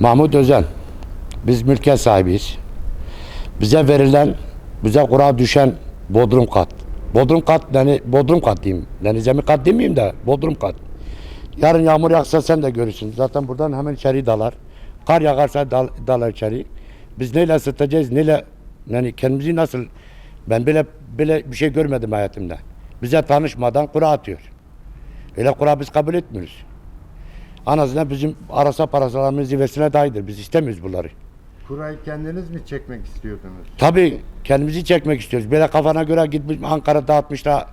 Mahmut Özen. Biz mülkiyet sahibiyiz. Bize verilen, bize kura düşen bodrum kat. Bodrum kat, yani bodrum kat diyeyim. Yani zemin kat demeyeyim de bodrum kat. Yarın yağmur yağsa sen de görürsün. Zaten buradan hemen içeri dalar. Kar yağarsa dal, dalar içeri. Biz neyle ısıtacağız, neyle yani kendimizi nasıl ben böyle böyle bir şey görmedim hayatımda. Bize tanışmadan kura atıyor. Öyle kura biz kabul etmiyoruz. En azından bizim arasa parasalarımız zirvesine dahidir. Biz istemiyoruz bunları. Kurayı kendiniz mi çekmek istiyordunuz? Tabii kendimizi çekmek istiyoruz. Böyle kafana göre gitmiş Ankara dağıtmışlar.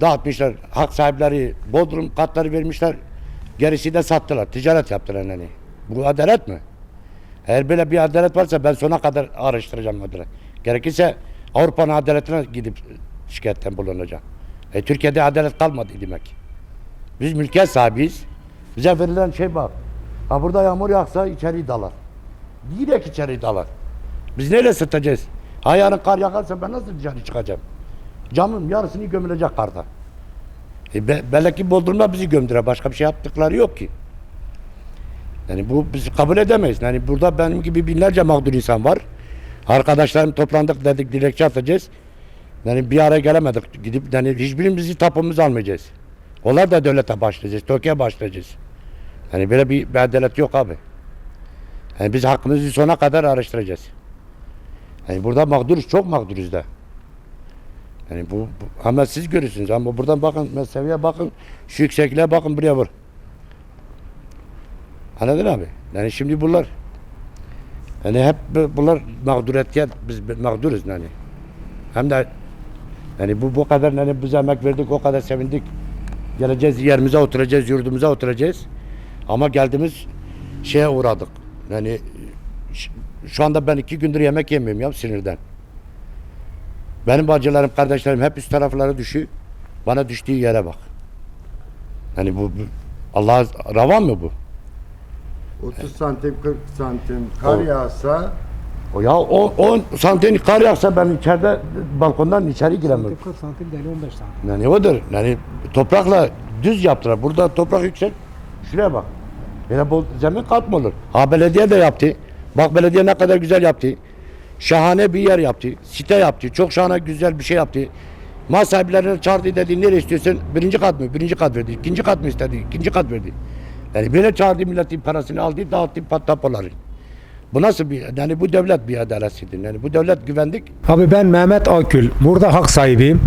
Dağıtmışlar. Hak sahipleri bodrum katları vermişler. Gerisi de sattılar. Ticaret yaptılar yani. Bu adalet mi? Eğer böyle bir adalet varsa ben sona kadar araştıracağım adalet. Gerekirse Avrupa'nın adaletine gidip şikayetten bulunacağım. E, Türkiye'de adalet kalmadı demek. Biz mülkiyet sahibiyiz. Bize verilen şey bak. Ha burada yağmur yağsa içeri dalar. Direkt içeri dalar. Biz neyle ısıtacağız? Ha yarın kar yağarsa ben nasıl dışarı çıkacağım? Camım yarısını gömülecek karda. E be, belki Bodrum'da bizi gömdüre. Başka bir şey yaptıkları yok ki. Yani bu biz kabul edemeyiz. Yani burada benim gibi binlerce mağdur insan var. Arkadaşlarım toplandık dedik dilekçe atacağız. Yani bir araya gelemedik. Gidip yani hiçbirimizi tapımızı almayacağız. Onlar da devlete başlayacağız. TOKİ'ye başlayacağız. Yani böyle bir, bir adalet yok abi. Yani biz hakkımızı sona kadar araştıracağız. Yani burada mağduruz, çok mağduruz da. Yani bu, bu ama siz görürsünüz ama buradan bakın, mesaveye bakın, şu yüksekliğe bakın buraya vur. Anladın abi? Yani şimdi bunlar yani hep bu- bunlar mağduriyetke biz mağduruz yani. Hem de yani bu bu kadar yani biz emek verdik, o kadar sevindik. Geleceğiz yerimize oturacağız, yurdumuza oturacağız. Ama geldiğimiz şeye uğradık. Yani şu anda ben iki gündür yemek yemiyorum ya sinirden. Benim bacılarım, kardeşlerim hep üst taraflara düşüyor. Bana düştüğü yere bak. Yani bu, bu Allah ravan mı bu? 30 santim 40 santim kar O- yağsa O ya 10 santim kar yağsa ben içeride balkondan içeri giremem. 40 santim değil 15 santim. Yani odur. Yani toprakla düz yaptılar. Burada toprak yüksek. Şuraya bak. Böyle bu zemin kat mı? Ha belediye de yaptı. Bak belediye ne kadar güzel yaptı. Şahane bir yer yaptı. Site yaptı. Çok şahane güzel bir şey yaptı. Mal sahiplerine çağırdı dedi nereye istiyorsun? Birinci kat mı? Birinci kat verdi. İkinci kat mı istedi? İkinci kat verdi. Yani böyle çağırdı milletin parasını aldı dağıttı pat tapoları. Bu nasıl bir yani bu devlet bir adaletsizdir. Yani bu devlet güvendik. Abi ben Mehmet Akül. Burada hak sahibiyim.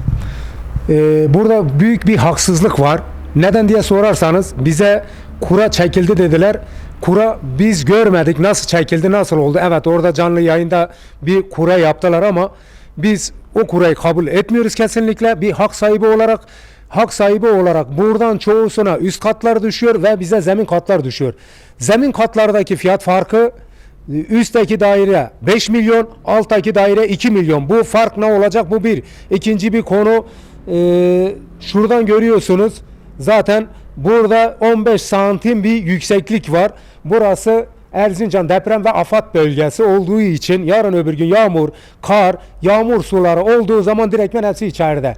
Ee, burada büyük bir haksızlık var. Neden diye sorarsanız bize kura çekildi dediler. Kura biz görmedik. Nasıl çekildi, nasıl oldu? Evet orada canlı yayında bir kura yaptılar ama biz o kurayı kabul etmiyoruz kesinlikle. Bir hak sahibi olarak hak sahibi olarak buradan çoğusuna üst katlar düşüyor ve bize zemin katlar düşüyor. Zemin katlardaki fiyat farkı Üstteki daire 5 milyon, alttaki daire 2 milyon. Bu fark ne olacak? Bu bir. İkinci bir konu e, şuradan görüyorsunuz. Zaten burada 15 santim bir yükseklik var. Burası Erzincan deprem ve afat bölgesi olduğu için yarın öbür gün yağmur, kar, yağmur suları olduğu zaman direktmen hepsi içeride.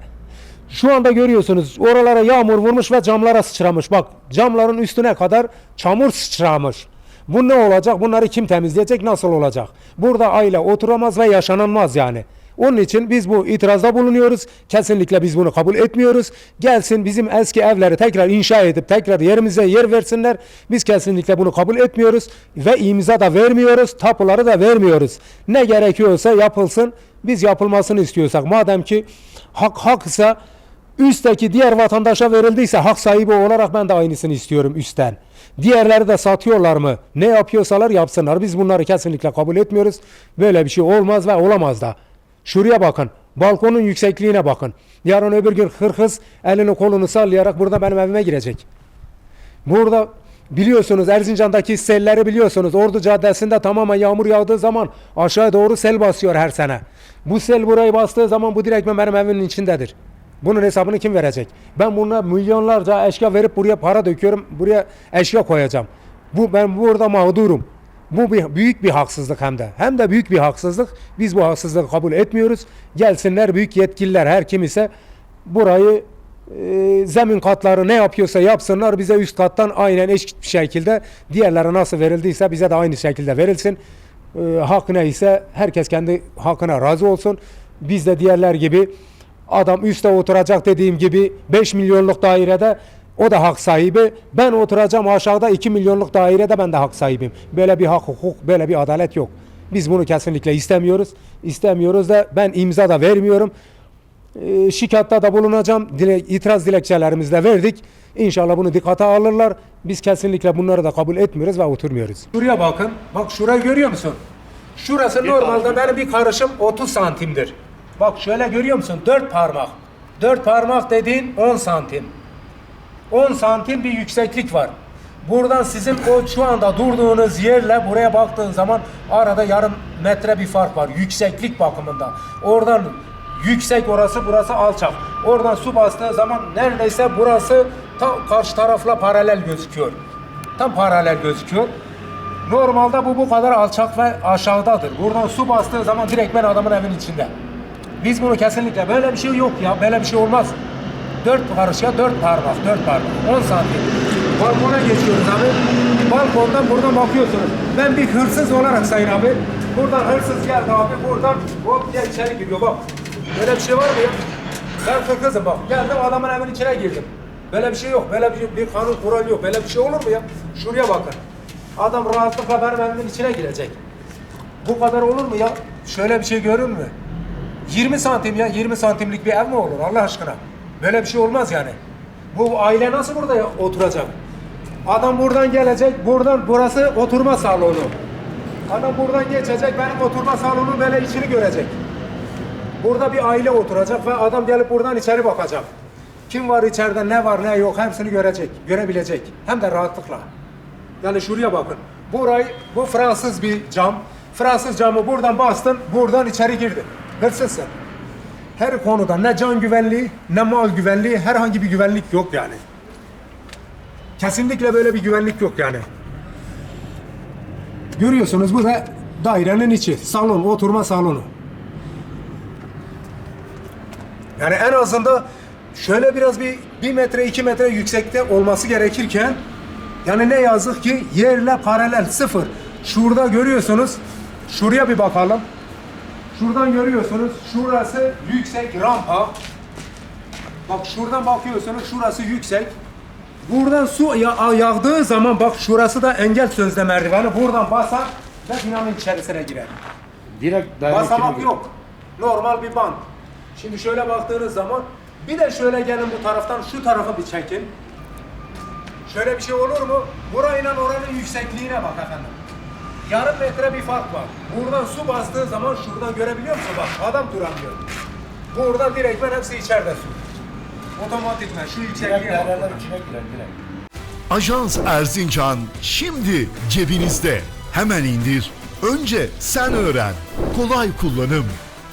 Şu anda görüyorsunuz oralara yağmur vurmuş ve camlara sıçramış. Bak camların üstüne kadar çamur sıçramış. Bu ne olacak? Bunları kim temizleyecek? Nasıl olacak? Burada aile oturamaz ve yaşanılmaz yani. Onun için biz bu itirazda bulunuyoruz. Kesinlikle biz bunu kabul etmiyoruz. Gelsin bizim eski evleri tekrar inşa edip tekrar yerimize yer versinler. Biz kesinlikle bunu kabul etmiyoruz ve imza da vermiyoruz. Tapuları da vermiyoruz. Ne gerekiyorsa yapılsın. Biz yapılmasını istiyorsak madem ki hak haksa üstteki diğer vatandaşa verildiyse hak sahibi olarak ben de aynısını istiyorum üstten. Diğerleri de satıyorlar mı? Ne yapıyorsalar yapsınlar. Biz bunları kesinlikle kabul etmiyoruz. Böyle bir şey olmaz ve olamaz da. Şuraya bakın. Balkonun yüksekliğine bakın. Yarın öbür gün hırhız elini kolunu sallayarak burada benim evime girecek. Burada biliyorsunuz Erzincan'daki selleri biliyorsunuz. Ordu Caddesi'nde tamamen yağmur yağdığı zaman aşağı doğru sel basıyor her sene. Bu sel burayı bastığı zaman bu direktmen benim evimin içindedir. Bunun hesabını kim verecek? Ben buna milyonlarca eşya verip buraya para döküyorum. Buraya eşya koyacağım. Bu ben burada mağdurum. Bu bir, büyük bir haksızlık hem de. Hem de büyük bir haksızlık. Biz bu haksızlığı kabul etmiyoruz. Gelsinler büyük yetkililer her kim ise burayı e, zemin katları ne yapıyorsa yapsınlar bize üst kattan aynen eşit bir şekilde diğerlere nasıl verildiyse bize de aynı şekilde verilsin. E, hak neyse herkes kendi hakkına razı olsun. Biz de diğerler gibi adam üstte oturacak dediğim gibi 5 milyonluk dairede o da hak sahibi. Ben oturacağım aşağıda 2 milyonluk dairede ben de hak sahibim. Böyle bir hak hukuk, böyle bir adalet yok. Biz bunu kesinlikle istemiyoruz. İstemiyoruz da ben imza da vermiyorum. E, şikatta da bulunacağım. Dile, itiraz dilekçelerimizi de verdik. İnşallah bunu dikkate alırlar. Biz kesinlikle bunları da kabul etmiyoruz ve oturmuyoruz. Şuraya bakın. Bak şurayı görüyor musun? Şurası normalde benim bir karışım 30 santimdir. Bak şöyle görüyor musun? 4 parmak. 4 parmak dediğin 10 santim. 10 santim bir yükseklik var. Buradan sizin o şu anda durduğunuz yerle buraya baktığın zaman arada yarım metre bir fark var yükseklik bakımında. Oradan yüksek orası burası alçak. Oradan su bastığı zaman neredeyse burası tam karşı tarafla paralel gözüküyor. Tam paralel gözüküyor. Normalde bu bu kadar alçak ve aşağıdadır. Buradan su bastığı zaman direktmen adamın evin içinde. Biz bunu kesinlikle böyle bir şey yok ya. Böyle bir şey olmaz. Dört karışıya dört parmak, dört parmak. 10 santim. Balkona geçiyoruz abi. Balkondan buradan bakıyorsunuz. Ben bir hırsız olarak sayın abi. Buradan hırsız geldi abi. Buradan hop diye içeri giriyor bak. Böyle bir şey var mı ya? Ben hırsızım bak. Geldim adamın evinin içine girdim. Böyle bir şey yok. Böyle bir, bir kanun kural yok. Böyle bir şey olur mu ya? Şuraya bakın. Adam rahatlıkla benim evimin içine girecek. Bu kadar olur mu ya? Şöyle bir şey görür mü? 20 santim ya 20 santimlik bir ev mi olur Allah aşkına? Böyle bir şey olmaz yani. Bu aile nasıl burada oturacak? Adam buradan gelecek, buradan burası oturma salonu. Adam buradan geçecek, benim oturma salonu böyle içini görecek. Burada bir aile oturacak ve adam gelip buradan içeri bakacak. Kim var içeride, ne var ne yok hepsini görecek, görebilecek. Hem de rahatlıkla. Yani şuraya bakın. Burayı, bu Fransız bir cam. Fransız camı buradan bastın, buradan içeri girdin. Hırsızsın. Her konuda ne can güvenliği, ne mal güvenliği, herhangi bir güvenlik yok yani. Kesinlikle böyle bir güvenlik yok yani. Görüyorsunuz bu da dairenin içi. Salon, oturma salonu. Yani en azında şöyle biraz bir, bir metre iki metre yüksekte olması gerekirken yani ne yazık ki yerle paralel sıfır. Şurada görüyorsunuz. Şuraya bir bakalım. Şuradan görüyorsunuz. Şurası yüksek rampa. Bak şuradan bakıyorsunuz. Şurası yüksek. Buradan su ya- yağdığı zaman bak şurası da engel sözde merdiveni. Buradan basar ve binanın içerisine girer. Direkt Basamak yok. Normal bir band. Şimdi şöyle baktığınız zaman bir de şöyle gelin bu taraftan şu tarafa bir çekin. Şöyle bir şey olur mu? Burayla oranın yüksekliğine bak efendim. Yarım metre bir fark var. Buradan su bastığı zaman şuradan görebiliyor musun? Bak adam duramıyor. Burada direktmen hepsi içeride su. Otomatikman şu yüksekliğe bak. Ajans Erzincan şimdi cebinizde. Hemen indir. Önce sen öğren. Kolay kullanım.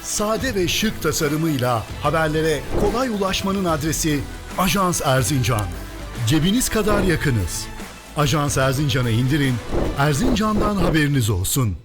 Sade ve şık tasarımıyla haberlere kolay ulaşmanın adresi Ajans Erzincan. Cebiniz kadar yakınız. Ajans Erzincan'ı indirin. Erzincan'dan haberiniz olsun.